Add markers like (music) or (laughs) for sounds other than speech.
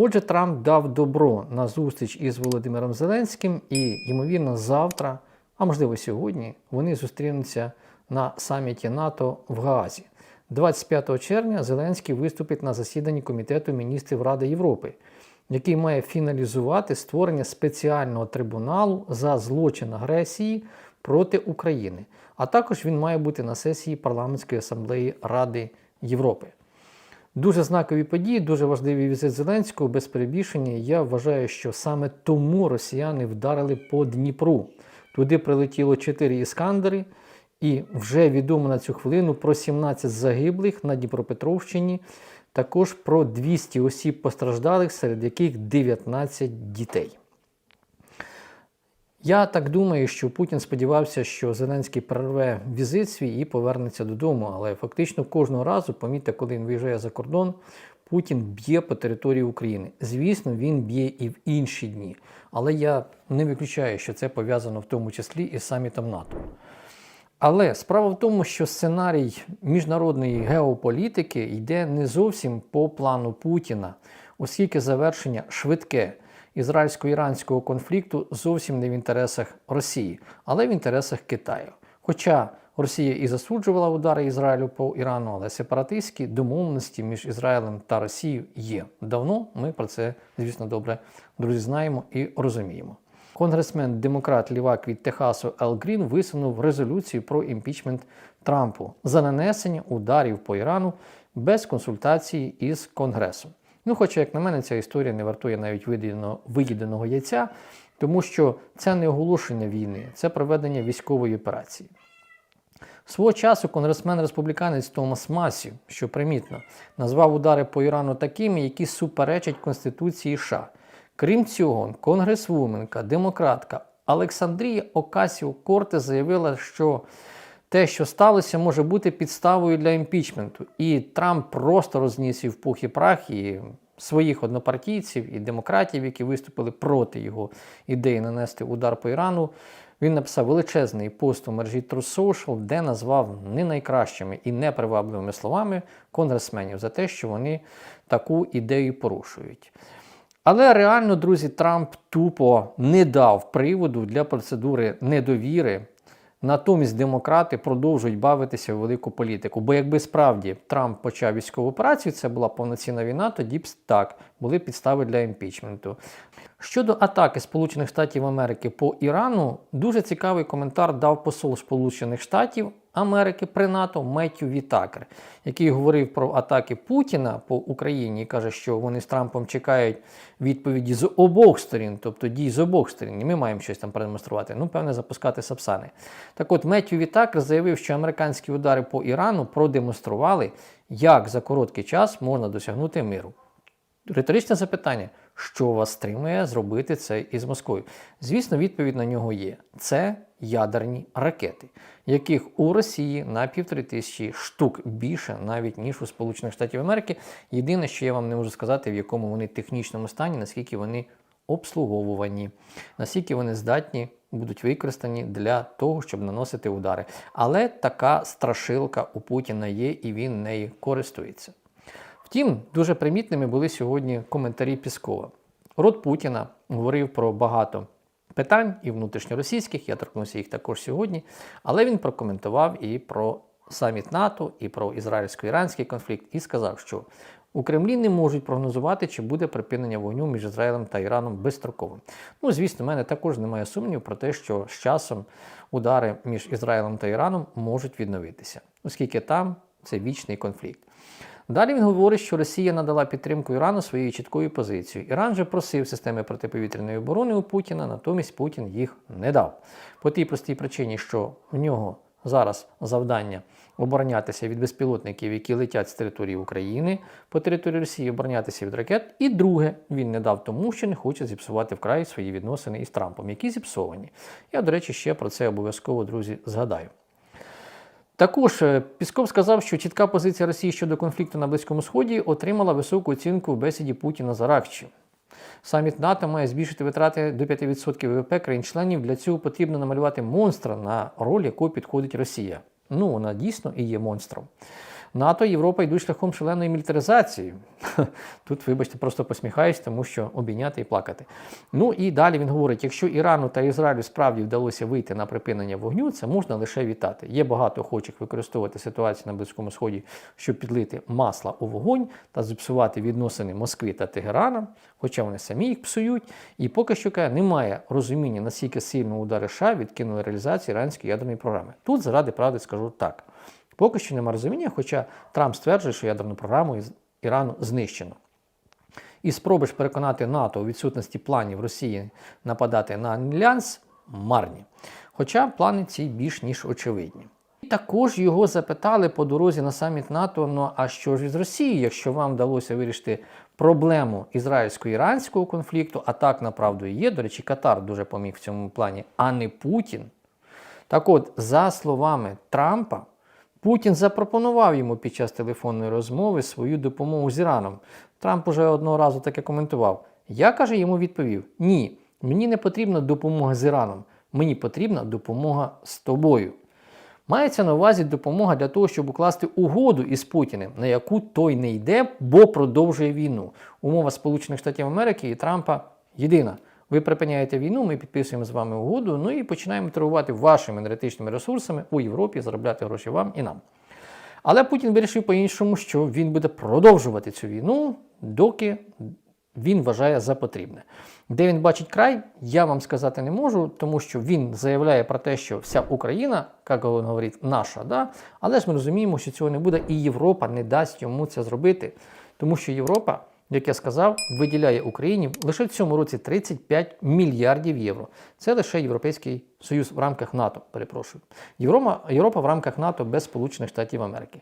Отже, Трамп дав добро на зустріч із Володимиром Зеленським, і, ймовірно, завтра, а можливо сьогодні, вони зустрінуться на саміті НАТО в Гаазі. 25 червня Зеленський виступить на засіданні Комітету міністрів Ради Європи, який має фіналізувати створення спеціального трибуналу за злочин агресії проти України. А також він має бути на сесії парламентської асамблеї Ради Європи. Дуже знакові події, дуже важливий візит Зеленського без перебільшення. Я вважаю, що саме тому росіяни вдарили по Дніпру. Туди прилетіло 4 іскандери, і вже відомо на цю хвилину про 17 загиблих на Дніпропетровщині, також про 200 осіб постраждалих, серед яких 19 дітей. Я так думаю, що Путін сподівався, що Зеленський перерве візит свій і повернеться додому. Але фактично кожного разу, помітьте, коли він виїжджає за кордон, Путін б'є по території України. Звісно, він б'є і в інші дні. Але я не виключаю, що це пов'язано в тому числі із самітом НАТО. Але справа в тому, що сценарій міжнародної геополітики йде не зовсім по плану Путіна, оскільки завершення швидке ізраїльсько-іранського конфлікту зовсім не в інтересах Росії, але в інтересах Китаю. Хоча Росія і засуджувала удари Ізраїлю по Ірану, але сепаратистські домовленості між Ізраїлем та Росією є. Давно ми про це, звісно, добре, друзі, знаємо і розуміємо. Конгресмен демократ лівак від Техасу Ел Грін висунув резолюцію про імпічмент Трампу за нанесення ударів по Ірану без консультації із Конгресом. Ну, хоча, як на мене, ця історія не вартує навіть виїденого, виїденого яйця, тому що це не оголошення війни, це проведення військової операції. Свого часу конгресмен-республіканець Томас Масі, що примітно, назвав удари по Ірану такими, які суперечать Конституції США. Крім цього, конгресвуменка, демократка Олександрія Окасіо Корте заявила, що те, що сталося, може бути підставою для імпічменту. І Трамп просто розніс і в пух і прах і своїх однопартійців і демократів, які виступили проти його ідеї нанести удар по Ірану. Він написав величезний пост у мережі True Social, де назвав не найкращими і непривабливими словами конгресменів за те, що вони таку ідею порушують. Але реально, друзі, Трамп тупо не дав приводу для процедури недовіри. Натомість демократи продовжують бавитися у велику політику. Бо якби справді Трамп почав військову операцію, це була повноцінна війна, тоді б так були підстави для імпічменту. Щодо атаки Сполучених Штатів Америки по Ірану, дуже цікавий коментар дав посол Сполучених Штатів Америки при НАТО Меттю Вітакер, який говорив про атаки Путіна по Україні і каже, що вони з Трампом чекають відповіді з обох сторін, тобто дій з обох сторін. І ми маємо щось там продемонструвати. Ну, певне, запускати Сапсани. Так от Меттю Вітакер заявив, що американські удари по Ірану продемонстрували, як за короткий час можна досягнути миру. Риторичне запитання, що вас стримує зробити це із Москвою? Звісно, відповідь на нього є: це ядерні ракети, яких у Росії на півтори тисячі штук більше, навіть ніж у Сполучених Штатів Америки. Єдине, що я вам не можу сказати, в якому вони технічному стані, наскільки вони обслуговувані, наскільки вони здатні. Будуть використані для того, щоб наносити удари. Але така страшилка у Путіна є, і він нею користується. Втім, дуже примітними були сьогодні коментарі Піскова. Рот Путіна говорив про багато питань і внутрішньоросійських, я торкнувся їх також сьогодні, але він прокоментував і про саміт НАТО, і про ізраїльсько-іранський конфлікт, і сказав, що у Кремлі не можуть прогнозувати, чи буде припинення вогню між Ізраїлем та Іраном безстроковим. Ну, звісно, в мене також немає сумнівів про те, що з часом удари між Ізраїлем та Іраном можуть відновитися, оскільки там це вічний конфлікт. Далі він говорить, що Росія надала підтримку Ірану своєю чіткою позицією. Іран же просив системи протиповітряної оборони у Путіна, натомість Путін їх не дав. По тій простій причині, що в нього зараз завдання оборонятися від безпілотників, які летять з території України по території Росії, оборонятися від ракет. І друге, він не дав тому, що не хоче зіпсувати вкрай свої відносини із Трампом, які зіпсовані. Я, до речі, ще про це обов'язково, друзі, згадаю. Також е, Пісков сказав, що чітка позиція Росії щодо конфлікту на Близькому Сході отримала високу оцінку в бесіді Путіна за Аракчі. Саміт НАТО має збільшити витрати до 5% ВВП країн-членів. Для цього потрібно намалювати монстра на роль, яку підходить Росія. Ну, вона дійсно і є монстром. НАТО Європа йдуть шляхом шаленої мілітаризації. (laughs) Тут, вибачте, просто посміхаюсь, тому що обійняти і плакати. Ну і далі він говорить: якщо Ірану та Ізраїлю справді вдалося вийти на припинення вогню, це можна лише вітати. Є багато охочих використовувати ситуацію на Близькому Сході, щоб підлити масла у вогонь та зіпсувати відносини Москви та Тегерана, хоча вони самі їх псують. І поки що каже, немає розуміння, наскільки сильно удари США відкинули реалізацію іранської ядерної програми. Тут заради правди скажу так. Поки що немає розуміння, хоча Трамп стверджує, що ядерну програму Ірану знищено. І спроби ж переконати НАТО у відсутності планів Росії нападати на Альянс марні. Хоча плани ці більш ніж очевидні. І також його запитали по дорозі на саміт НАТО: ну а що ж із Росією, якщо вам вдалося вирішити проблему ізраїльсько-іранського конфлікту, а так направду і є. До речі, Катар дуже поміг в цьому плані, а не Путін. Так от, за словами Трампа, Путін запропонував йому під час телефонної розмови свою допомогу з Іраном. Трамп уже одного разу таке коментував. Я каже, йому відповів: Ні, мені не потрібна допомога з Іраном, мені потрібна допомога з тобою. Мається на увазі допомога для того, щоб укласти угоду із Путіним, на яку той не йде, бо продовжує війну. Умова Сполучених Штатів Америки і Трампа єдина. Ви припиняєте війну, ми підписуємо з вами угоду, ну і починаємо торгувати вашими енергетичними ресурсами у Європі, заробляти гроші вам і нам. Але Путін вирішив по-іншому, що він буде продовжувати цю війну, доки він вважає за потрібне. Де він бачить край, я вам сказати не можу, тому що він заявляє про те, що вся Україна, як він говорить, наша, да? але ж ми розуміємо, що цього не буде, і Європа не дасть йому це зробити, тому що Європа, як я сказав, виділяє Україні лише в цьому році 35 мільярдів євро. Це лише Європейський Союз в рамках НАТО, перепрошую. Європа, в рамках НАТО без Сполучених Штатів Америки.